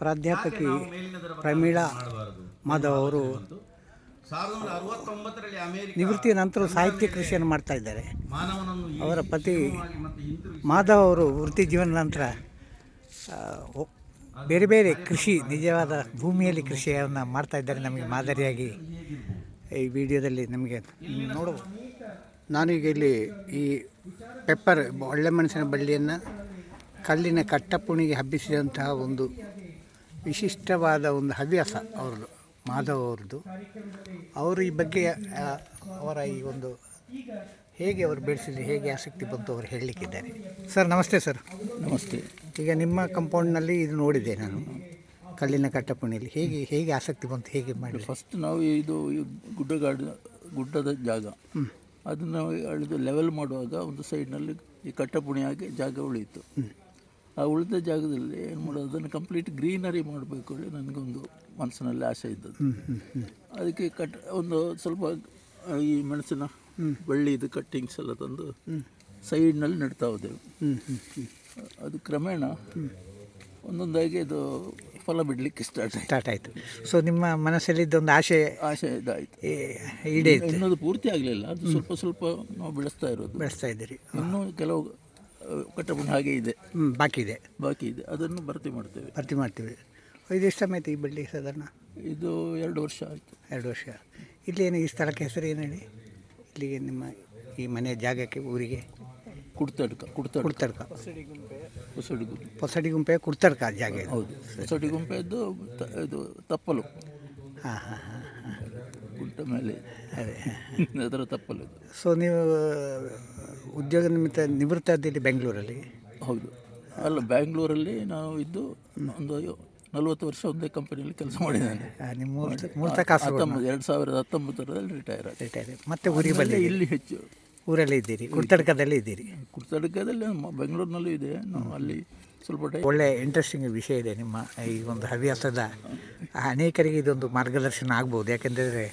ಪ್ರಾಧ್ಯಾಪಕಿ ಪ್ರಮೀಳಾ ಮಾಧವ್ ಅವರು ನಿವೃತ್ತಿಯ ನಂತರ ಸಾಹಿತ್ಯ ಕೃಷಿಯನ್ನು ಮಾಡ್ತಾ ಇದ್ದಾರೆ. ಮಾನವನನ್ನು ಅವರ ಪತಿ ಮಾಧವ್ ಅವರು ವೃತ್ತಿ ಜೀವನ ನಂತರ ಬೇರೆ ಬೇರೆ ಕೃಷಿ ನಿಜವಾದ ಭೂಮಿಯಲ್ಲಿ ಕೃಷಿಯನ್ನು ಮಾಡ್ತಾ ಇದ್ದಾರೆ ನಮಗೆ ಮಾದರಿಯಾಗಿ. ಈ ವಿಡಿಯೋದಲ್ಲಿ ನಮಗೆ ನೋಡಬಹುದು ನಾನೀಗ ಇಲ್ಲಿ ಈ ಪೆಪ್ಪರ್ ಒಳ್ಳೆ ಮೆಣಸಿನ ಬಳ್ಳಿಯನ್ನು ಕಲ್ಲಿನ ಕಟ್ಟಪುಣಿಗೆ ಹಬ್ಬಿಸಿದಂತಹ ಒಂದು ವಿಶಿಷ್ಟವಾದ ಒಂದು ಹವ್ಯಾಸ ಅವ್ರದ್ದು ಮಾಧವ್ ಅವ್ರದ್ದು. ಅವರು ಈ ಬಗ್ಗೆ ಅವರ ಈ ಒಂದು ಹೇಗೆ ಅವರು ಬೆಳೆಸಿದ್ರು ಹೇಗೆ ಆಸಕ್ತಿ ಬಂತು ಅವರು ಹೇಳಲಿಕ್ಕಿದ್ದಾರೆ. ಸರ್ ನಮಸ್ತೆ ಸರ್. ನಮಸ್ತೆ. ಈಗ ನಿಮ್ಮ ಕಂಪೌಂಡ್ನಲ್ಲಿ ಇದು ನೋಡಿದೆ ನಾನು ಕಲ್ಲಿನ ಕಟ್ಟಪುಣಿಯಲ್ಲಿ. ಹೇಗೆ ಹೇಗೆ ಆಸಕ್ತಿ ಬಂತು ಹೇಗೆ ಮಾಡಿ ಫಸ್ಟ್ ನಾವು ಇದು ಈ ಗುಡ್ಡಗಾಡು ಗುಡ್ಡದ ಜಾಗ. ಅದನ್ನು ಅಳಿದು ಲೆವೆಲ್ ಮಾಡುವಾಗ ಒಂದು ಸೈಡ್ನಲ್ಲಿ ಈ ಕಟ್ಟಪುಣಿಯಾಗಿ ಜಾಗ ಉಳಿಯಿತು. ಆ ಉಳಿದ ಜಾಗದಲ್ಲಿ ಏನು ಮಾಡೋದು ಅದನ್ನು ಕಂಪ್ಲೀಟ್ ಗ್ರೀನರಿ ಮಾಡಬೇಕು ಹೇಳಿ ನನಗೊಂದು ಮನಸ್ಸಿನಲ್ಲಿ ಆಸೆ ಇದ್ದದ್ದು. ಅದಕ್ಕೆ ಕಟ್ ಒಂದು ಸ್ವಲ್ಪ ಈ ಮೆಣಸಿನ ಬಳ್ಳಿದು ಕಟ್ಟಿಂಗ್ಸ್ ಎಲ್ಲ ತಂದು ಸೈಡ್ನಲ್ಲಿ ನೆಡ್ತಾ ಹೋದೆವು. ಹ್ಞೂ ಹ್ಞೂ ಹ್ಞೂ ಅದು ಕ್ರಮೇಣ ಒಂದೊಂದಾಗಿ ಅದು ಫಲ ಬಿಡಲಿಕ್ಕೆ ಸ್ಟಾರ್ಟ್ ಆಯಿತು. ಸ್ಟಾರ್ಟ್ ಆಯಿತು. ಸೊ ನಿಮ್ಮ ಮನಸ್ಸಲ್ಲಿದ್ದೊಂದು ಆಸೆ ಆಸೆ ಇದಾಯಿತು. ಈ- ಈಡೇರಿತು. ಇನ್ನೊಂದು ಪೂರ್ತಿ ಆಗಲಿಲ್ಲ. ಅದು ಸ್ವಲ್ಪ ಸ್ವಲ್ಪ ನಾವು ಬೆಳೆಸ್ತಾ ಇರೋದು. ಬೆಳೆಸ್ತಾ ಇದ್ದೀರಿ. ಇನ್ನೂ ಕೆಲವು ಆ, ಕಟ್ಟಪುಣ ಹಾಗೆ ಇದೆ. ಹ್ಞೂ ಬಾಕಿ ಇದೆ. ಬಾಕಿ ಇದೆ. ಅದನ್ನು ಭರ್ತಿ ಮಾಡ್ತೇವೆ. ಭರ್ತಿ ಮಾಡ್ತೇವೆ. ಇದು ಎಷ್ಟು ಸಮಯ ಆಯ್ತು ಈ ಬಳ್ಳಿ ಸಾಧಾರಣ? ಇದು ಎರಡು ವರ್ಷ ಆಯಿತು. ಎರಡು ವರ್ಷ. ಇಲ್ಲಿ ಏನು ಈ ಸ್ಥಳಕ್ಕೆ ಹೆಸರು ಏನು ಹೇಳಿ? ಇಲ್ಲಿಗೆ ನಿಮ್ಮ ಈ ಮನೆ ಜಾಗಕ್ಕೆ ಊರಿಗೆ? ಕುಡ್ತಡ್ಕ ಕುಡ್ತಡ್ಕ. ಕುಡ್ತಡ್ಕ. ಹೊಸಡಿಗುಂಪೆ ಹೊಸಡಿ ಗುಂಪೆ ಕುಡ್ತಡ್ಕ ಜಾಗ ಇದು. ಹೌದು. ಹೊಸಡಿಗುಂಪೆದ್ದು ಗುಂಪೆದ್ದು ಇದು ತಪ್ಪಲು. ಹಾಂ ಹಾಂ ಹಾಂ. ಗುಡ್ಡ ಮೇಲೆ. ಅದೇ. ಅದರ ತಪ್ಪಲ್ಲ ಇದು. ಸೊ ನೀವು ಉದ್ಯೋಗ ನಿಮಿತ್ತ ನಿವೃತ್ತ ಇದ್ದೀರಿ ಬೆಂಗಳೂರಲ್ಲಿ? ಹೌದು. ಅಲ್ಲ ಬ್ಯಾಂಗ್ಳೂರಲ್ಲಿ ನಾವು ಇದ್ದು ಒಂದು ನಲವತ್ತು ವರ್ಷ ಒಂದೇ ಕಂಪನಿಯಲ್ಲಿ ಕೆಲಸ ಮಾಡಿದ್ದೇನೆ. ಆ, ನಿಮ್ಮ ಹತ್ತೊಂಬತ್ತು ಎರಡು ಸಾವಿರದ ಹತ್ತೊಂಬತ್ತರಲ್ಲಿ ರಿಟೈರ್ ಆಗಿದೆ ರಿಟೈರ್ ಮತ್ತೆ ಊರಿಗೆ ಬಂದು ಇಲ್ಲಿ ಹೆಚ್ಚು. ಊರಲ್ಲೇ ಇದ್ದೀರಿ? ಕುರ್ತಡ್ಕದಲ್ಲಿ ಇದ್ದೀರಿ? ಕುರ್ತಡ್ಕದಲ್ಲಿ ನಮ್ಮ ಬೆಂಗಳೂರಿನಲ್ಲೂ ಇದೆ. ನಾವು ಅಲ್ಲಿ ಸ್ವಲ್ಪ ಟೈಮ್ ಒಳ್ಳೆ ಇಂಟ್ರೆಸ್ಟಿಂಗ್ ವಿಷಯ ಇದೆ ನಿಮ್ಮ ಈ ಒಂದು ಹವ್ಯಾಸದ. ಅನೇಕರಿಗೆ ಇದೊಂದು ಮಾರ್ಗದರ್ಶನ ಆಗ್ಬೋದು. ಯಾಕೆಂದರೆ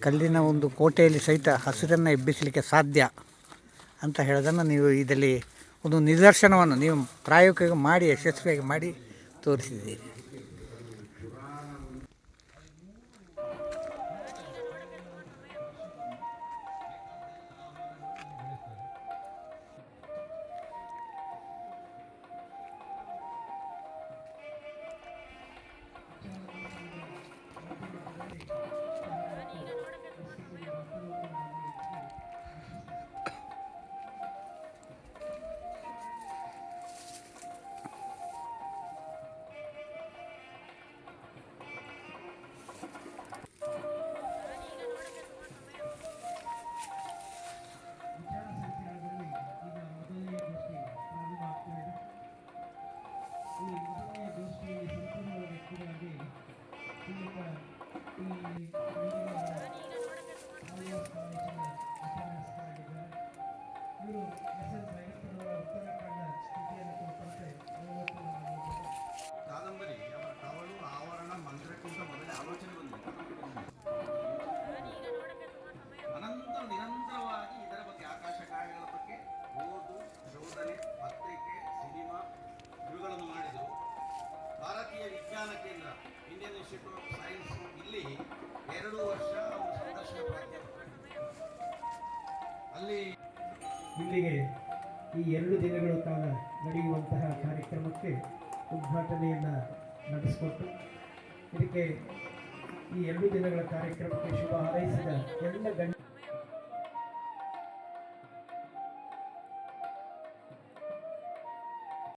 ಕಲ್ಲಿನ ಒಂದು ಕೋಟೆಯಲ್ಲಿ ಸಹಿತ ಹಸಿರನ್ನು ಎಬ್ಬಿಸಲಿಕ್ಕೆ ಸಾಧ್ಯ ಅಂತ ಹೇಳೋದನ್ನು ನೀವು ಇದರಲ್ಲಿ ಒಂದು ನಿದರ್ಶನವನ್ನು ನೀವು ಪ್ರಾಯೋಗಿಕ ಮಾಡಿ ಯಶಸ್ವಿಯಾಗಿ ಮಾಡಿ ತೋರಿಸಿದ್ದೀರಿ. ಕಾದಂಬರಿ ಇಲ್ಲಿಗೆ ಈ ಎರಡು ದಿನಗಳ ಕಾಲ ನಡೆಯುವಂತಹ ಕಾರ್ಯಕ್ರಮಕ್ಕೆ ಉದ್ಘಾಟನೆಯನ್ನು ನಡೆಸಿಕೊಟ್ಟು ಇದಕ್ಕೆ ಈ ಎರಡು ದಿನಗಳ ಕಾರ್ಯಕ್ರಮಕ್ಕೆ ಶುಭ ಹಾರೈಸಿದ ಎಲ್ಲ ಗಣ್ಯ